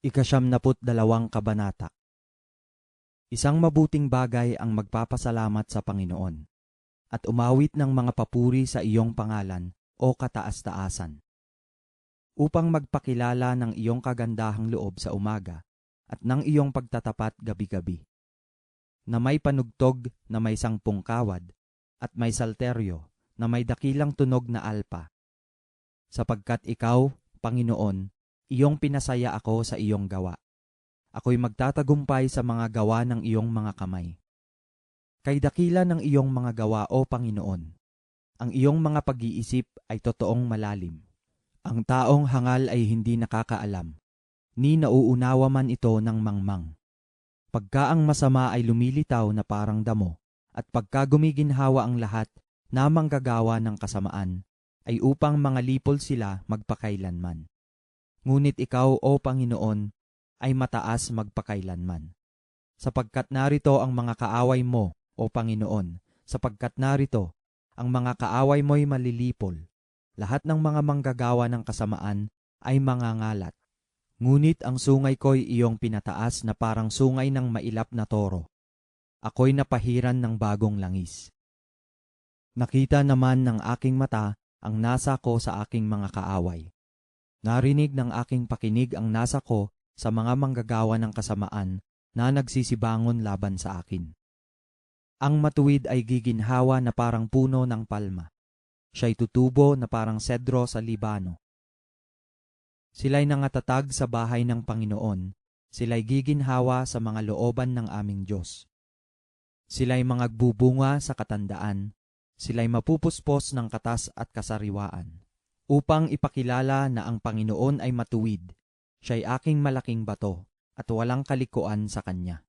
Ikasyamnaput dalawang kabanata. Isang mabuting bagay ang magpapasalamat sa Panginoon at umawit ng mga papuri sa iyong pangalan o kataas-taasan. Upang magpakilala ng iyong kagandahang loob sa umaga at ng iyong pagtatapat gabi-gabi. Na may panugtog na may sangpung kawad at may salteryo na may dakilang tunog na alpa. Sapagkat ikaw, Panginoon, iyong pinasaya ako sa iyong gawa. Ako'y magtatagumpay sa mga gawa ng iyong mga kamay. Kay dakila ng iyong mga gawa, O Panginoon. Ang iyong mga pag-iisip ay totoong malalim. Ang taong hangal ay hindi nakakaalam, ni nauunawa man ito ng mangmang. Pagka ang masama ay lumilitaw na parang damo, at pagka gumiginhawa ang lahat na manggagawa ng kasamaan, ay upang mga lipol sila magpakailanman. Ngunit ikaw, O Panginoon, ay mataas magpakailanman. Sapagkat narito ang mga kaaway mo, O Panginoon, sapagkat narito ang mga kaaway mo'y malilipol. Lahat ng mga manggagawa ng kasamaan ay mga ngalat. Ngunit ang sungay ko'y iyong pinataas na parang sungay ng mailap na toro. Ako'y napahiran ng bagong langis. Nakita naman ng aking mata ang nasa ko sa aking mga kaaway. Narinig ng aking pakinig ang nasa ko sa mga manggagawa ng kasamaan na nagsisibangon laban sa akin. Ang matuwid ay giginhawa na parang puno ng palma. Siya'y tutubo na parang sedro sa Libano. Sila'y nangatatag sa bahay ng Panginoon. Sila'y giginhawa sa mga looban ng aming Diyos. Sila'y mangagbubunga sa katandaan. Sila'y mapupuspos ng katas at kasariwaan. Upang ipakilala na ang Panginoon ay matuwid, siya'y aking malaking bato at walang kalikuan sa kanya.